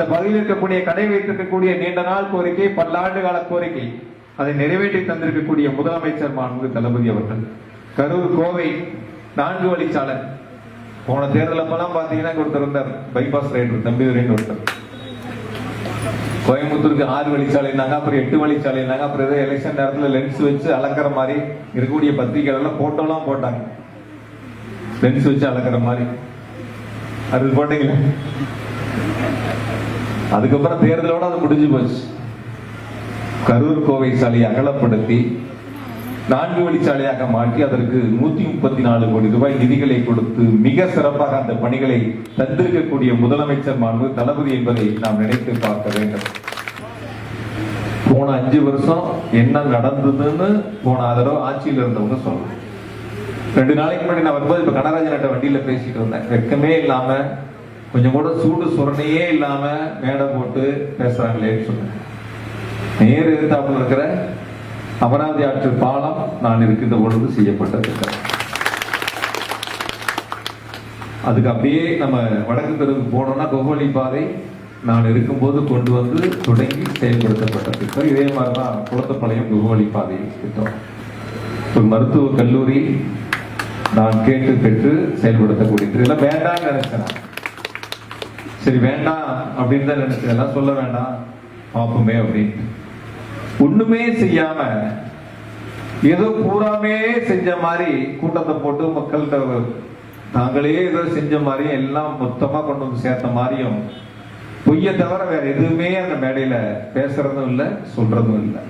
அந்த பகுதியில் இருக்கக்கூடிய கடை வைத்திருக்கக்கூடிய நீண்ட நாள் கோரிக்கை பல்லாண்டு கால கோரிக்கை அதை நிறைவேற்றி தந்திருக்கக்கூடிய முதலமைச்சர் மாண்பு தளபதி அவர்கள். கரூர் கோவை நான்கு வழிச்சாலை. போன தேர்தல் அப்பெல்லாம் பாத்தீங்கன்னா ஒருத்தர் இருந்தார். பைபாஸ் ரைடர் தம்பிதுரைன்னு ஒருத்தர். கோயம்புத்தூருக்கு ஆறு வழிச்சாலைனாங்க அப்புறம் எட்டு வழிச்சாலைனாங்க அப்புறம் ஏதோ எலெக்ஷன் நேரத்துல லென்ஸ் வச்சு அளக்கிற மாதிரி இருக்கக்கூடிய பத்திரிகைகள் போட்டோலாம் போட்டாங்க. லென்ஸ் வச்சு அளக்கிற மாதிரி. அது போட்டீங்களா? அதுக்கப்புறம் தேர்தலோட அது முடிஞ்சு போச்சு. கரூர் கோவை சாலையை அகலப்படுத்தி நான்கு வழிச்சாலையாக மாற்றி அதற்கு நூத்தி முப்பத்தி நாலு கோடி ரூபாய் நிதிகளை கொடுத்து மிக சிறப்பாக அந்த பணிகளை தந்திருக்கக்கூடிய முதலமைச்சர் மாண்பு தளபதி என்பதை நாம் நினைத்து பார்க்க வேண்டும். போன அஞ்சு வருஷம் என்ன நடந்ததுன்னு போன தடவை ஆட்சியில் இருந்தவங்க சொல்றேன் ரெண்டு நாளைக்கு முன்னாடி நான் வரும்போது இப்ப கனராஜன் வண்டியில பேசிட்டு வந்தேன் வெக்கமே இல்லாம கொஞ்சம் கூட சூடு சுரணையே இல்லாம மேடை போட்டு பேசுறாங்களேன்னு சொன்னேன் நேர் எதிர்த்தாப்புல இருக்கிற அமராவதி ஆற்று பாலம் நான் இருக்கின்ற பொழுது செய்யப்பட்ட திட்டம் அதுக்கு அப்படியே நம்ம வடக்கு தெருவுக்கு போனோம்னா கோகோலி பாதை நான் இருக்கும்போது கொண்டு வந்து தொடங்கி செயல்படுத்தப்பட்ட திட்டம் இதே மாதிரிதான் குளத்தப்பாளையம் கோகோலி பாதை திட்டம் ஒரு மருத்துவ கல்லூரி நான் கேட்டு பெற்று செயல்படுத்தக்கூடிய இதெல்லாம் வேண்டாம்னு நினைச்சேன் சரி வேண்டாம் அப்படின்னு தான் நினைச்சேன் எல்லாம் சொல்ல வேண்டாம். பார்ப்போமே அப்படின்னு ஒண்ணுமே செய்யாம ஏதோ கூறாமே செஞ்ச மாதிரி கூட்டத்தை போட்டு மக்கள்கிட்ட தாங்களே ஏதோ செஞ்ச மாதிரியும் எல்லாம் மொத்தமா கொண்டு வந்து சேர்த்த மாதிரியும் பொய்யை தவிர வேற எதுவுமே அந்த மேடையில பேசுறதும் இல்லை சொல்றதும் இல்லை.